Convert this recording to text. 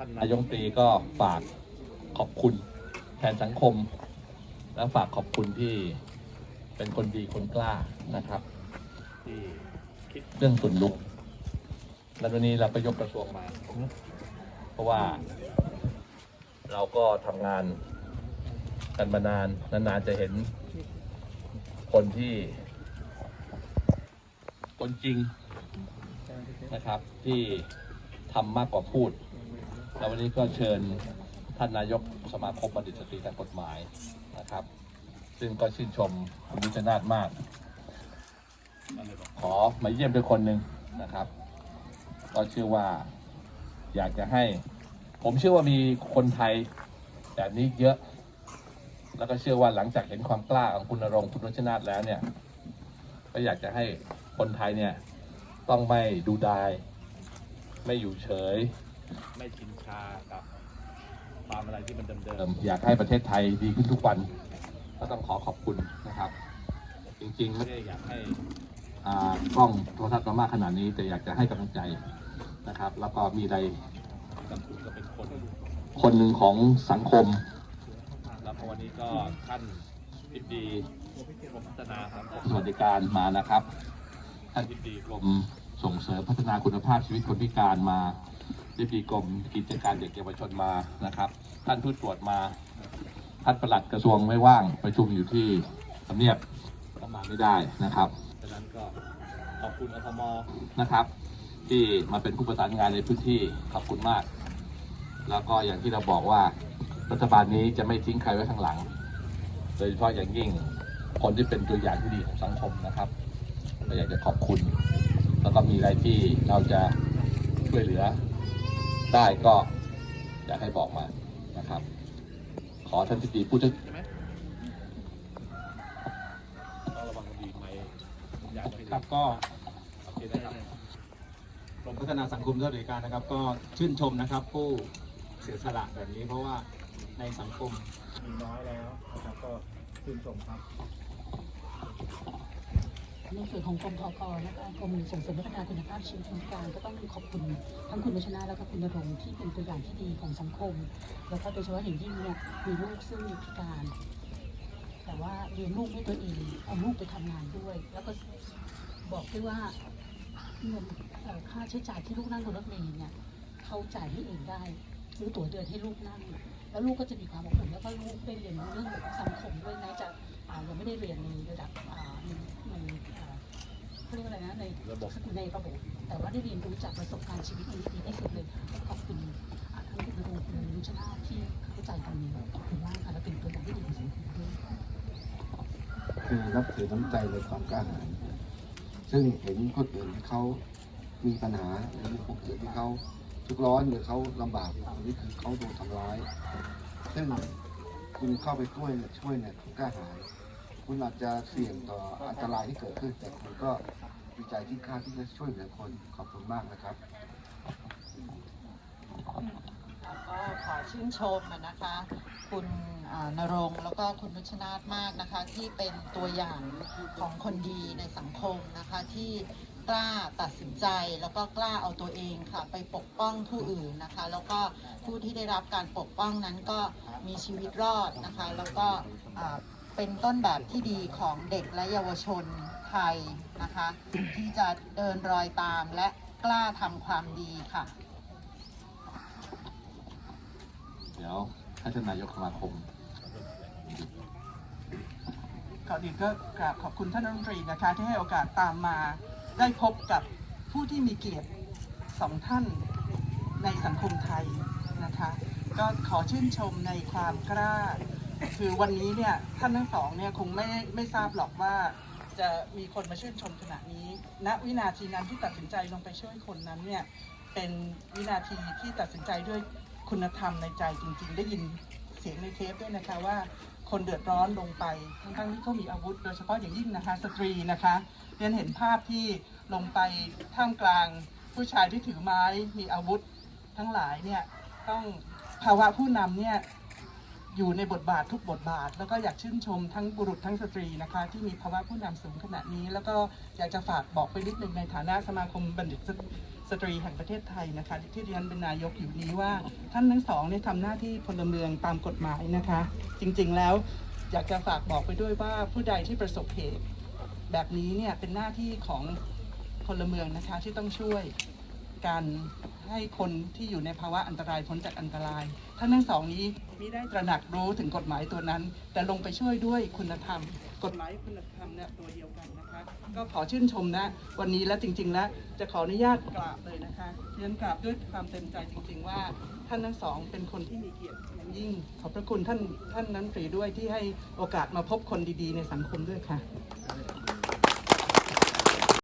ท่านนายกรัฐมนตรีก็ฝากขอบคุณแทนสังคม และฝากขอบคุณที่เป็นคนดีคนกล้านะครับ ที่คิดเรื่องส่วนลุกแล้ววันนี้เราก็ยกกระทรวงมา เพราะว่า เราก็ทำงานกันมานานนานๆจะเห็น คนที่ คนจริงนะครับ ที่ทำมากกว่าพูด แล้ววันนี้ก็เชิญท่านนายกสมาคมบัณฑิตสตรีทางกฎหมายนะครับ ซึ่งก็ชื่นชมคุณวิชนาธมาก ขอมาเยี่ยมด้วยคนหนึ่งนะครับ ก็เชื่อว่าอยากจะให้ ผมเชื่อว่ามีคนไทยแบบนี้เยอะ แล้วก็เชื่อว่าหลังจากเห็นความกล้าของคุณณรงคุณรัชนาธแล้วเนี่ย ก็อยากจะให้คนไทยเนี่ยต้องไม่ดูดาย ไม่อยู่เฉย ไม่ชินชากับความอะไรที่มันเดิมๆอยากให้ประเทศไทยดีขึ้นทุกวัน ก็ต้องขอขอบคุณนะครับ จริงๆไม่ได้อยากให้อ่ากล้องโทรทัศน์มามากขนาดนี้ แต่อยากจะให้กำลังใจนะครับ แล้วก็มีอะไรกับคุณก็เป็นคนคนหนึ่งของสังคม แล้วพอวันนี้ก็ท่านพิดีกรมพัฒนาสังคมสวัสดิการมานะครับ ท่านพิดีกรม ส่งเสริมพัฒนาคุณภาพชีวิตคนพิการมาทิบีกรมกิจการเด็กเยาวชนมานะครับ ท่านทูตตรวจมาท่านประหลัดกระทรวงไม่ว่างประชุมอยู่ที่ทำเนียบก็มาไม่ได้นะครับดังนั้นก็ขอบคุณอพมนะครับ ที่มาเป็นผู้ประสานงานในพื้นที่ขอบคุณมาก แล้วก็อย่างที่เราบอกว่ารัฐบาลนี้จะไม่ทิ้งใครไว้ข้างหลัง โดยเฉพาะอย่างยิ่งคนที่เป็นตัวอย่างที่ดีของสังคมนะครับก็อยากจะขอบคุณ แล้วก็มีอะไรที่เราจะช่วยเหลือได้ก็อยากให้บอกมานะครับ ขอท่านทิตีพูดถึงใช่ไหมต้องระครับก็กรมพัฒนาสังคมและสวัสดิการนะครับ ก็ชื่นชมนะครับ ผู้เสียสละแบบนี้เพราะว่าในสังคมมีน้อยแล้วนะครับก็ชื่นชมครับ ในส่วนของกรมทกนะคะกรมส่งเสริมพัฒนาคุณภาพชีวิตคนพิการก็ต้องขอบคุณทั้งคุณวัชนาแล้วก็คุณณรงที่เป็นตัวอย่างที่ดีของสังคม แล้วก็โดยเฉพาะอย่างยิ่งเนี่ยมีลูกซึ่งพิการ แต่ว่าเลี้ยงลูกด้วยตัวเองเอาลูกไปทำงานด้วย แล้วก็บอกด้วยว่าเงินค่าใช้จ่ายที่ลูกนั่งบนรถเมล์เนี่ยเขาจ่ายให้เองได้ซื้อตั๋วเดินให้ลูกนั่งแล้วลูกก็จะมีความอบอุ่นแล้วก็ลูกได้เรียนรู้เรื่องสังคมด้วยแม้จะอ่าไม่ได้เรียนในระดับอ่าในในอ่าเขาเรียกว่าอะไรนะในระบบในระบบแต่ว่าได้เรียนรู้จากประสบการณ์ชีวิตนี้ดีที่สุดเลยค่ะขอบคุณอ่าทั้งคุณนรงค์คุณนุชนาธิ์ที่เข้าใจตรงนี้ขอบคุณมากค่ะและเป็นตัวอย่างที่ดีของสังคมด้วยคือนับถือน้ำใจในความกล้าหาญซึ่งเห็นคนอื่นที่เขามีปัญหาหรือมีคนอื่นที่เขาทุกข์ร้อนหรือเขาลำบากอันนี้คือเขาโดนทำร้ายซึ่งคุณเข้าไปช่วยช่วยเนี่ยคุณกล้าหาญคุณอาจจะเสี่ยงต่ออันตรายที่เกิดขึ้นแต่คุณก็ ดีใจที่กล้าที่จะช่วยเหลือคนขอบคุณมากนะครับ ก็ขอชื่นชมนะคะ คุณนรงแล้วก็คุณนุชนาธมากนะคะ ที่เป็นตัวอย่างของคนดีในสังคมนะคะที่กล้าตัดสินใจแล้วก็กล้าเอาตัวเองค่ะ ไปปกป้องผู้อื่นนะคะ แล้วก็ผู้ที่ได้รับการปกป้องนั้นก็มีชีวิตรอดนะคะ แล้วก็เป็นต้นแบบที่ดีของเด็กและเยาวชน ไทยนะคะ ที่จะเดินรอยตามและกล้าทำความดีค่ะ เดี๋ยวให้ท่านนายกสมาคมก่อนอื่นก็กราบขอบคุณท่านรัฐมนตรีนะคะ ที่ให้โอกาสตามมาได้พบกับผู้ที่มีเกียรติสองท่านในสังคมไทยนะคะ ก็ขอชื่นชมในความกล้า คือวันนี้เนี่ยท่านทั้งสองเนี่ยคงไม่ไม่ทราบหรอกว่า จะมีคนมาชื่นชมขณะนี้ ณวินาทีนั้นที่ตัดสินใจลงไปช่วยคนนั้นเนี่ยเป็นวินาทีที่ตัดสินใจด้วยคุณธรรมในใจจริง ๆ ได้ยินเสียงในเทปด้วยนะคะว่าคนเดือดร้อนลงไปทั้งๆที่เขามีอาวุธ โดยเฉพาะอย่างยิ่งนะคะ สตรีนะคะเรียนเห็นภาพที่ลงไปท่ามกลางผู้ชายที่ถือไม้มีอาวุธทั้งหลายเนี่ยต้องภาวะผู้นำเนี่ย อยู่ในบทบาททุกบทบาท แล้วก็อยากชื่นชมทั้งบุรุษทั้งสตรีนะคะ ที่มีภาวะผู้นำสูงขนาดนี้ แล้วก็อยากจะฝากบอกไปนิดนึงในฐานะสมาคมบัณฑิตสตรีแห่งประเทศไทยนะคะ ที่ดิฉันเป็นนายกอยู่นี้ว่าท่านทั้งสองเนี่ยทำหน้าที่พลเมืองตามกฎหมายนะคะ จริงๆแล้วอยากจะฝากบอกไปด้วยว่าผู้ใดที่ประสบเหตุ แบบนี้เนี่ยเป็นหน้าที่ของพลเมืองนะคะที่ต้องช่วย การให้คนที่อยู่ในภาวะอันตรายพ้นจากอันตรายท่านทั้งสองนี้ไม่ได้ตระหนักรู้ถึงกฎหมายตัวนั้น แต่ลงไปช่วยด้วยคุณธรรม กฎหมายคุณธรรมเนี่ยตัวเดียวกันนะคะ ก็ขอชื่นชมนะ วันนี้และจริงๆแล้วจะขออนุญาตกราบเลยนะคะเรียนกราบด้วยความเต็มใจจริง ๆ ว่าท่านทั้งสองเป็นคนที่มีเกียรติอย่างยิ่ง ขอบพระคุณท่านท่านนั้นตรีด้วยที่ให้โอกาสมาพบคนดีๆ ในสังคมด้วยค่ะ